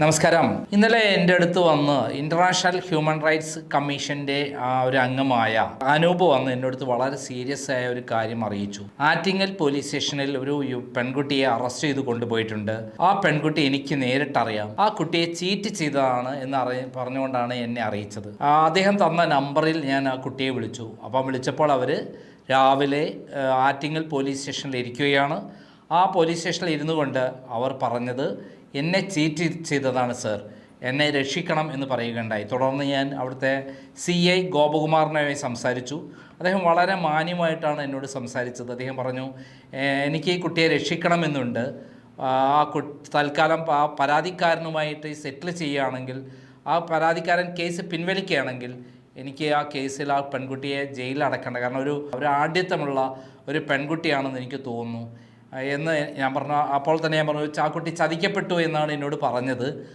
നമസ്കാരം. ഇന്നലെ എന്റെ അടുത്ത് വന്ന് ഇന്റർനാഷണൽ ഹ്യൂമൻ റൈറ്റ്സ് കമ്മീഷന്റെ ആ ഒരു അംഗമായ അനൂപ് വന്ന് എന്റെ അടുത്ത് വളരെ സീരിയസ് ആയ ഒരു കാര്യം അറിയിച്ചു. ആറ്റിങ്ങൽ പോലീസ് സ്റ്റേഷനിൽ ഒരു പെൺകുട്ടിയെ അറസ്റ്റ് ചെയ്ത് കൊണ്ടുപോയിട്ടുണ്ട്. ആ പെൺകുട്ടി എനിക്ക് നേരിട്ടറിയാം. ആ കുട്ടിയെ ചീറ്റ് ചെയ്തതാണ് എന്ന് അറിയ പറഞ്ഞുകൊണ്ടാണ് എന്നെ അറിയിച്ചത്. അദ്ദേഹം തന്ന നമ്പറിൽ ഞാൻ ആ കുട്ടിയെ വിളിച്ചു. അപ്പം വിളിച്ചപ്പോൾ അവർ രാവിലെ ആറ്റിങ്ങൽ പോലീസ് സ്റ്റേഷനിൽ ഇരിക്കുകയാണ്. ആ പോലീസ് സ്റ്റേഷനിൽ ഇരുന്നു കൊണ്ട് അവർ പറഞ്ഞത് എന്നെ ചീറ്റ് ചെയ്തതാണ് സർ. എന്നെ രക്ഷിക്കണം എന്ന് പറയുകയുണ്ടായി. തുടർന്ന് ഞാൻ അവിടുത്തെ സി ഐ ഗോപകുമാറിനുമായി സംസാരിച്ചു. അദ്ദേഹം വളരെ മാന്യമായിട്ടാണ് എന്നോട് സംസാരിച്ചത്. അദ്ദേഹം പറഞ്ഞു എനിക്ക് ഈ കുട്ടിയെ രക്ഷിക്കണമെന്നുണ്ട്. ആ തൽക്കാലം ആ പരാതിക്കാരനുമായിട്ട് സെറ്റിൽ ചെയ്യുകയാണെങ്കിൽ ആ പരാതിക്കാരൻ കേസ് പിൻവലിക്കുകയാണെങ്കിൽ എനിക്ക് ആ കേസിൽ ആ പെൺകുട്ടിയെ ജയിലിൽ അടക്കേണ്ട കാരണം ഒരു ഒരു ആഢ്യത്വമുള്ള ഒരു പെൺകുട്ടിയാണെന്ന് എനിക്ക് തോന്നുന്നു. എന്ന് ഞാൻ പറഞ്ഞു അപ്പോൾ തന്നെ ഞാൻ പറഞ്ഞു ചാക്കുട്ടി ചതിക്കപ്പെട്ടു എന്നാണ് എന്നോട് പറഞ്ഞത്.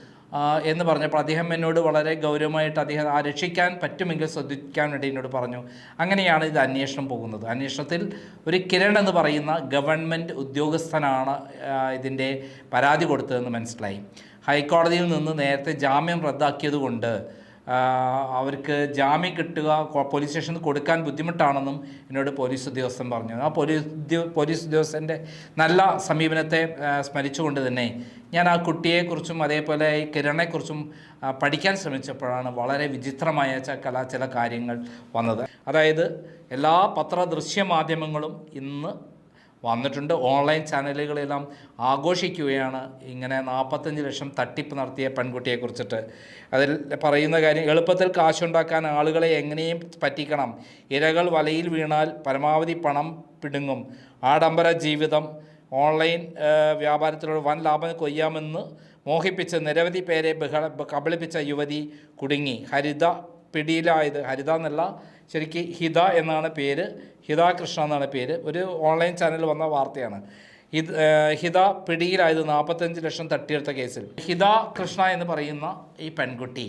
എന്ന് പറഞ്ഞപ്പോൾ അദ്ദേഹം എന്നോട് വളരെ ഗൗരവമായിട്ട് അദ്ദേഹം ആ രക്ഷിക്കാൻ പറ്റുമെങ്കിൽ ശ്രദ്ധിക്കാൻ വേണ്ടി എന്നോട് പറഞ്ഞു. അങ്ങനെയാണ് ഇത് അന്വേഷണം പോകുന്നത്. അന്വേഷണത്തിൽ ഒരു കിരൺ എന്ന് പറയുന്ന ഗവൺമെന്റ് ഉദ്യോഗസ്ഥനാണ് ഇതിന്റെ പരാതി കൊടുത്തതെന്ന് മനസ്സിലായി. ഹൈക്കോടതിയിൽ നിന്ന് നേരത്തെ ജാമ്യം റദ്ദാക്കിയതുകൊണ്ട് അവർക്ക് ജാമ്യം കിട്ടുക പോലീസ് സ്റ്റേഷനിൽ കൊടുക്കാൻ ബുദ്ധിമുട്ടാണെന്നും എന്നോട് പോലീസ് ഉദ്യോഗസ്ഥൻ പറഞ്ഞു. ആ പോലീസ് പോലീസ് ഉദ്യോഗസ്ഥന്റെ നല്ല സമീപനത്തെ സ്മരിച്ചുകൊണ്ട് തന്നെ ഞാൻ ആ കുട്ടിയെക്കുറിച്ചും അതേപോലെ ഈ കിരണയെക്കുറിച്ചും പഠിക്കാൻ ശ്രമിച്ചപ്പോഴാണ് വളരെ വിചിത്രമായ ചില ചില കാര്യങ്ങൾ വന്നത്. അതായത് എല്ലാ പത്ര ദൃശ്യ മാധ്യമങ്ങളും ഇന്ന് വന്നിട്ടുണ്ട്. ഓൺലൈൻ ചാനലുകളെല്ലാം ആഘോഷിക്കുകയാണ്. ഇങ്ങനെ നാൽപ്പത്തഞ്ച് ലക്ഷം തട്ടിപ്പ് നടത്തിയ പെൺകുട്ടിയെ കുറിച്ചിട്ട്. അതിൽ പറയുന്ന കാര്യം എളുപ്പത്തിൽ കാശുണ്ടാക്കാൻ ആളുകളെ എങ്ങനെയും പറ്റിക്കണം. ഇരകൾ വലയിൽ വീണാൽ പരമാവധി പണം പിടുങ്ങും. ആഡംബര ജീവിതം ഓൺലൈൻ വ്യാപാരത്തിലൂടെ വൻ ലാഭം കൊയ്യാമെന്ന് മോഹിപ്പിച്ച് നിരവധി പേരെ ബഹള കബളിപ്പിച്ച യുവതി കുടുങ്ങി. ഹരിത പിടിയിലായത്. ഹരിത എന്നല്ല ശരിക്ക് ഹിത എന്നാണ് പേര്. ഹിത കൃഷ്ണ എന്നാണ് പേര്. ഒരു ഓൺലൈൻ ചാനൽ വന്ന വാർത്തയാണ്. ഹിത ഹിത പിടിയിലായത് നാൽപ്പത്തഞ്ച് ലക്ഷം തട്ടിയെടുത്ത കേസിൽ. ഹിത കൃഷ്ണ എന്ന് പറയുന്ന ഈ പെൺകുട്ടി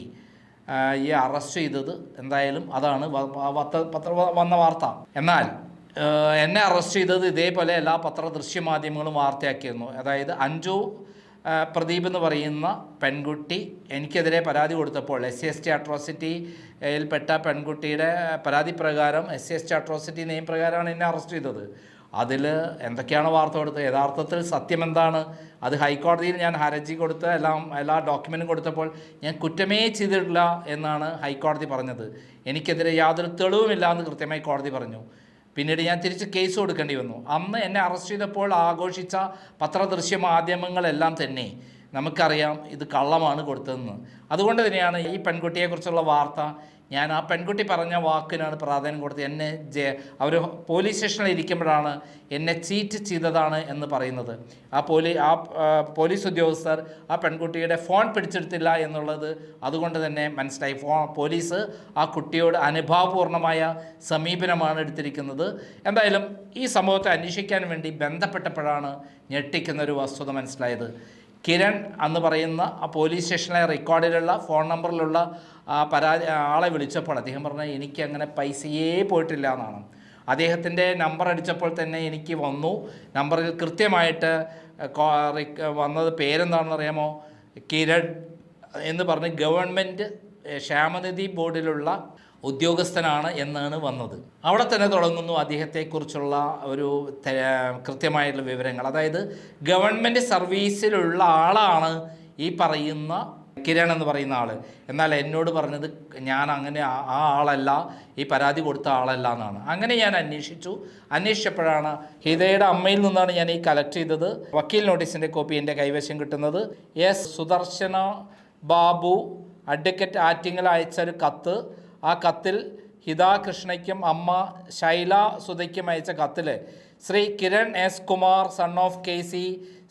ഈ അറസ്റ്റ് ചെയ്തത് എന്തായാലും അതാണ് പത്ര വന്ന വാർത്ത. എന്നാൽ എന്നെ അറസ്റ്റ് ചെയ്തത് ഇതേപോലെ എല്ലാ പത്ര ദൃശ്യമാധ്യമങ്ങളും വാർത്തയാക്കിയിരുന്നു. അതായത് അഞ്ചു പ്രദീപ് എന്ന് പറയുന്ന പെൺകുട്ടി എനിക്കെതിരെ പരാതി കൊടുത്തപ്പോൾ എസ് സി എസ് ടി അട്രോസിറ്റിയിൽപ്പെട്ട പെൺകുട്ടിയുടെ പരാതി പ്രകാരം S C S T atrocity നിയമ പ്രകാരമാണ് എന്നെ അറസ്റ്റ് ചെയ്തത്. അതിൽ എന്തൊക്കെയാണ് വാർത്ത കൊടുത്തത്? യഥാർത്ഥത്തിൽ സത്യം എന്താണ് അത് ഹൈക്കോടതിയിൽ ഞാൻ ഹർജി കൊടുത്ത് എല്ലാം എല്ലാ ഡോക്യുമെന്റും കൊടുത്തപ്പോൾ ഞാൻ കുറ്റമേ ചെയ്തിട്ടില്ല എന്നാണ് ഹൈക്കോടതി പറഞ്ഞത്. എനിക്കെതിരെ യാതൊരു തെളിവുമില്ല എന്ന് കൃത്യമായി കോടതി പറഞ്ഞു. പിന്നീട് ഞാൻ തിരിച്ച് കേസ് കൊടുക്കേണ്ടി വന്നു. അന്ന് എന്നെ അറസ്റ്റ് ചെയ്തപ്പോൾ ആഘോഷിച്ച പത്രദൃശ്യ മാധ്യമങ്ങളെല്ലാം തന്നെ നമുക്കറിയാം ഇത് കള്ളമാണ് കൊടുത്തതെന്ന്. അതുകൊണ്ട് തന്നെയാണ് ഈ പെൺകുട്ടിയെക്കുറിച്ചുള്ള വാർത്ത. ഞാൻ ആ പെൺകുട്ടി പറഞ്ഞ വാക്കിനാണ് പ്രാധാന്യം കൊടുത്തത്. എന്നെ ജെ അവർ പോലീസ് സ്റ്റേഷനിൽ ഇരിക്കുമ്പോഴാണ് എന്നെ ചീറ്റ് ചെയ്തതാണ് എന്ന് പറയുന്നത്. ആ പോലീ ആ പോലീസ് ഉദ്യോഗസ്ഥർ ആ പെൺകുട്ടിയുടെ ഫോൺ പിടിച്ചെടുത്തില്ല എന്നുള്ളത് അതുകൊണ്ട് തന്നെ മനസ്സിലായി. ഫോ പോലീസ് ആ കുട്ടിയോട് അനുഭാവപൂർണമായ സമീപനമാണ് എടുത്തിരിക്കുന്നത്. എന്തായാലും ഈ സംഭവത്തെ അന്വേഷിക്കാൻ വേണ്ടി ബന്ധപ്പെട്ടപ്പോഴാണ് ഞെട്ടിക്കുന്നൊരു വസ്തുത മനസ്സിലായത്. കിരൺ എന്ന് പറയുന്ന ആ പോലീസ് സ്റ്റേഷനിലെ റെക്കോർഡിലുള്ള ഫോൺ നമ്പറിലുള്ള പരാതി ആളെ വിളിച്ചപ്പോൾ അദ്ദേഹം പറഞ്ഞു എനിക്ക് അങ്ങനെ പൈസയേ പോയിട്ടില്ല എന്നാണ്. അദ്ദേഹത്തിന്റെ നമ്പർ അടിച്ചപ്പോൾ തന്നെ എനിക്ക് വന്നു. നമ്പറിൽ കൃത്യമായിട്ട് വന്നത് പേരെന്താണെന്ന് അറിയാമോ കിരൺ എന്ന് പറഞ്ഞ് ഗവൺമെന്റ് ക്ഷേമനിധി ബോർഡിലുള്ള ഉദ്യോഗസ്ഥനാണ് എന്നാണ് വന്നത്. അവിടെ തന്നെ തുടങ്ങുന്നു അദ്ദേഹത്തെക്കുറിച്ചുള്ള ഒരു കൃത്യമായിട്ടുള്ള വിവരങ്ങൾ. അതായത് ഗവൺമെന്റ് സർവീസിലുള്ള ആളാണ് ഈ പറയുന്ന കിരൺ എന്ന് പറയുന്ന ആൾ എന്നാൽ എന്നോട് പറഞ്ഞത് ഞാൻ അങ്ങനെ ആ ആളല്ല ഈ പരാതി കൊടുത്ത ആളല്ല എന്നാണ്. അങ്ങനെ ഞാൻ അന്വേഷിച്ചു. അന്വേഷിച്ചപ്പോഴാണ് ഹിതയുടെ അമ്മയിൽ നിന്നാണ് ഞാൻ ഈ കളക്ട് ചെയ്തത്. വക്കീൽ നോട്ടീസിന്റെ കോപ്പി എന്റെ കൈവശം കിട്ടുന്നത്. എസ് സുദർശന ബാബു അഡ്വക്കേറ്റ് ആറ്റിങ്ങൽ അയച്ചൊരു കത്ത്. ആ കത്തിൽ ഹിതാ കൃഷ്ണയ്ക്കും അമ്മ ശൈല സുധയ്ക്കും അയച്ച കത്തിൽ Shri Kiran S Kumar son of K C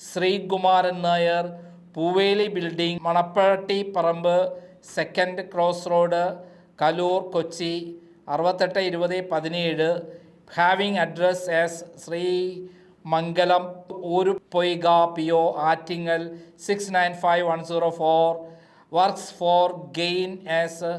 Sreekumaran Nair Poovely building Manappatti Parambu second cross road Kaloor Kochi അറുപത്തെട്ട് ഇരുപത് പതിനേഴ് having address S Sree Mangalam Oorupoika P O Attingal six nine five one zero four works for gain as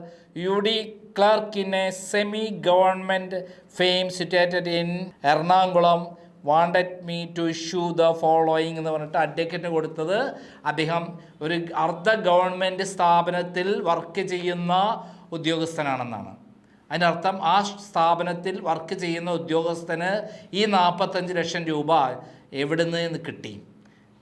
U D clerk in a semi government firm situated in Ernakulam wanted me to issue the following എന്ന് പറഞ്ഞിട്ട് അഡ്വക്കറ്റിന് കൊടുത്തത് അദ്ദേഹം ഒരു അർദ്ധ government സ്ഥാപനത്തിൽ work ചെയ്യുന്ന ഉദ്യോഗസ്ഥനാണെന്നാണ്. അതിനർത്ഥം ആ സ്ഥാപനത്തിൽ വർക്ക് ചെയ്യുന്ന ഉദ്യോഗസ്ഥന് ഈ നാൽപ്പത്തഞ്ച് ലക്ഷം രൂപ എവിടുന്ന് കിട്ടി?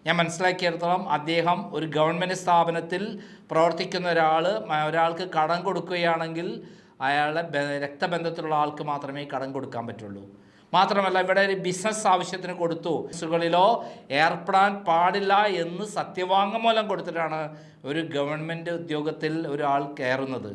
ഞാൻ മനസ്സിലാക്കിയിടത്തോളം അദ്ദേഹം ഒരു ഗവൺമെന്റ് സ്ഥാപനത്തിൽ പ്രവർത്തിക്കുന്ന ഒരാൾ ഒരാൾക്ക് കടം കൊടുക്കുകയാണെങ്കിൽ അയാളെ രക്തബന്ധത്തിലുള്ള ആൾക്ക് മാത്രമേ കടം കൊടുക്കാൻ പറ്റുള്ളൂ. മാത്രമല്ല ഇവിടെ ഒരു ബിസിനസ് ആവശ്യത്തിന് കൊടുത്തു. ബിസിനസ്സുകളിലോ ഏർപ്പെടാൻ പാടില്ല എന്ന് സത്യവാങ്മൂലം കൊടുത്തിട്ടാണ് ഒരു ഗവൺമെന്റ് ഉദ്യോഗത്തിൽ ഒരാൾ കയറുന്നത്.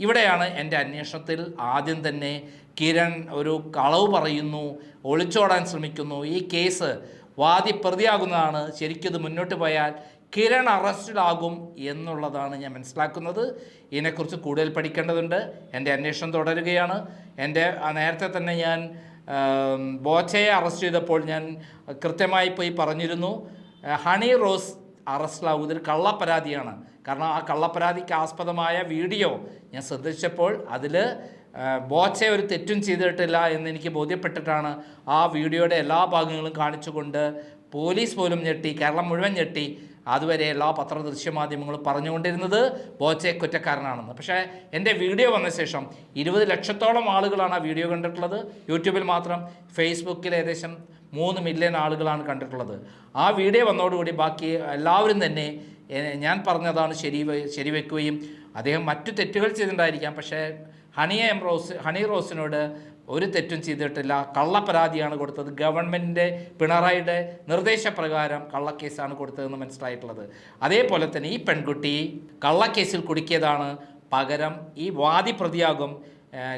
ഇവിടെയാണ് എന്റെ അന്വേഷണത്തിൽ ആദ്യം തന്നെ കിരൺ ഒരു കളവ് പറയുന്നു ഒളിച്ചോടാൻ ശ്രമിക്കുന്നു. ഈ കേസ് വാദി പ്രതിയാകുന്നതാണ് ശരിക്കും മുന്നോട്ട് പോയാൽ കിരൺ അറസ്റ്റിലാകും എന്നുള്ളതാണ് ഞാൻ മനസ്സിലാക്കുന്നത്. ഇതിനെക്കുറിച്ച് കൂടുതൽ പഠിക്കേണ്ടതുണ്ട്. എന്റെ അന്വേഷണം തുടരുകയാണ്. എന്റെ നേരത്തെ തന്നെ ഞാൻ ബോച്ചയെ അറസ്റ്റ് ചെയ്തപ്പോൾ ഞാൻ കൃത്യമായി പോയി പറഞ്ഞിരുന്നു. ഹണി റോസ് അറസ്റ്റിലാകുന്നത് ഇതൊരു കള്ളപ്പരാതിയാണ്. കാരണം ആ കള്ളപ്പരാതിക്ക് ആസ്പദമായ വീഡിയോ ഞാൻ ശ്രദ്ധിച്ചപ്പോൾ അതിൽ ബോച്ചെ ഒരു തെറ്റും ചെയ്തിട്ടില്ല എന്ന് എനിക്ക് ബോധ്യപ്പെട്ടിട്ടാണ് ആ വീഡിയോയുടെ എല്ലാ ഭാഗങ്ങളും കാണിച്ചുകൊണ്ട് പോലീസ് പോലും ഞെട്ടി കേരളം മുഴുവൻ ഞെട്ടി. അതുവരെ എല്ലാ പത്ര ദൃശ്യമാധ്യമങ്ങളും പറഞ്ഞുകൊണ്ടിരുന്നത് ബോച്ചെ കുറ്റക്കാരനാണെന്ന്. പക്ഷേ എന്റെ വീഡിയോ വന്ന ശേഷം ഇരുപത് ലക്ഷത്തോളം ആളുകളാണ് ആ വീഡിയോ കണ്ടിട്ടുള്ളത്. യൂട്യൂബിൽ മാത്രം ഫേസ്ബുക്കിൽ ഏകദേശം മൂന്ന് മില്യൺ ആളുകളാണ് കണ്ടിട്ടുള്ളത്. ആ വീഡിയോ വന്നതോടുകൂടി ബാക്കി എല്ലാവരും തന്നെ ഞാൻ പറഞ്ഞതാണ് ശരി ശരിവെക്കുകയും അദ്ദേഹം മറ്റു തെറ്റുകൾ ചെയ്തിട്ടുണ്ടായിരിക്കാം. പക്ഷേ ഹണി എം റോസ് ഹണി റോസിനോട് ഒരു തെറ്റും ചെയ്തിട്ടില്ല. കള്ളപ്പരാതിയാണ് കൊടുത്തത്. ഗവൺമെന്റിന്റെ പിണറായിയുടെ നിർദ്ദേശപ്രകാരം കള്ളക്കേസാണ് കൊടുത്തതെന്ന് മനസ്സിലായിട്ടുള്ളത്. അതേപോലെ തന്നെ ഈ പെൺകുട്ടി കള്ളക്കേസിൽ കുടുക്കിയതാണ്. പകരം ഈ വാദി പ്രതിയാകും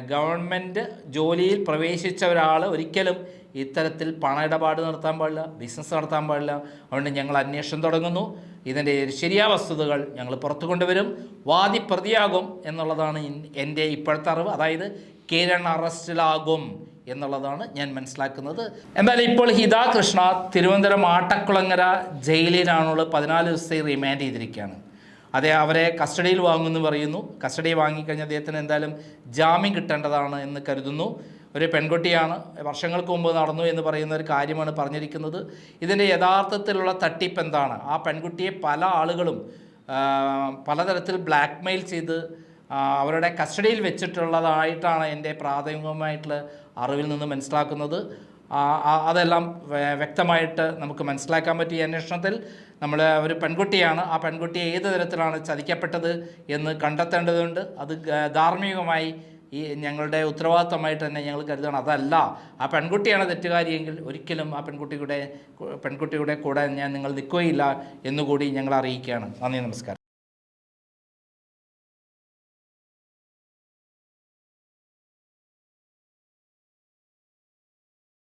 ഗവൺമെന്റ് ജോലിയിൽ പ്രവേശിച്ച ഒരാൾ ഒരിക്കലും ഇത്തരത്തിൽ പണ ഇടപാട് നടത്താൻ പാടില്ല ബിസിനസ് നടത്താൻ പാടില്ല. അതുകൊണ്ട് ഞങ്ങൾ അന്വേഷണം തുടങ്ങുന്നു. ഇതിന്റെ ശരിയായ വസ്തുതകൾ ഞങ്ങൾ പുറത്തു കൊണ്ടുവരും. വാദി പ്രതിയാകും എന്നുള്ളതാണ് എന്റെ ഇപ്പോഴത്തെ അറിവ്. അതായത് കിരൺ അറസ്റ്റിലാകും എന്നുള്ളതാണ് ഞാൻ മനസ്സിലാക്കുന്നത്. എന്നാൽ ഇപ്പോൾ ഹിതാ കൃഷ്ണ തിരുവനന്തപുരം ആട്ടക്കുളങ്ങര ജയിലിലാണുള്ള പതിനാല് ദിവസത്തെ റിമാൻഡ് ചെയ്തിരിക്കുകയാണ്. അതെ അവരെ കസ്റ്റഡിയിൽ വാങ്ങുമെന്ന് പറയുന്നു. കസ്റ്റഡി വാങ്ങിക്കഴിഞ്ഞ അദ്ദേഹത്തിന് എന്തായാലും ജാമ്യം കിട്ടേണ്ടതാണ് എന്ന് കരുതുന്നു. ഒരു പെൺകുട്ടിയാണ് വർഷങ്ങൾക്ക് മുമ്പ് നടന്നു എന്ന് പറയുന്ന ഒരു കാര്യമാണ് പറഞ്ഞിരിക്കുന്നത്. ഇതിന്റെ യഥാർത്ഥത്തിലുള്ള തട്ടിപ്പ് എന്താണ്? ആ പെൺകുട്ടിയെ പല ആളുകളും പലതരത്തിൽ ബ്ലാക്ക് മെയിൽ ചെയ്ത് അവരുടെ കസ്റ്റഡിയിൽ വെച്ചിട്ടുള്ളതായിട്ടാണ് എന്റെ പ്രാഥമികമായിട്ടുള്ള അറിവിൽ നിന്ന് മനസ്സിലാക്കുന്നത്. അതെല്ലാം വ്യക്തമായിട്ട് നമുക്ക് മനസ്സിലാക്കാൻ പറ്റിയ അന്വേഷണത്തിൽ നമ്മൾ ഒരു പെൺകുട്ടിയാണ്. ആ പെൺകുട്ടി ഏത് തരത്തിലാണ് ചതിക്കപ്പെട്ടത് എന്ന് കണ്ടെത്തേണ്ടതുണ്ട്. അത് ധാർമ്മികമായി ഈ ഞങ്ങളുടെ ഉത്തരവാദിത്തമായിട്ട് തന്നെ ഞങ്ങൾ കരുതണം അതല്ല ആ പെൺകുട്ടിയാണ് തെറ്റുകാരിയെങ്കിൽ ഒരിക്കലും ആ പെൺകുട്ടിയുടെ പെൺകുട്ടിയുടെ കൂടെ ഞാൻ നിങ്ങൾ നിൽക്കുകയില്ല എന്നുകൂടി ഞങ്ങൾ അറിയിക്കുകയാണ്. നന്ദി നമസ്കാരം.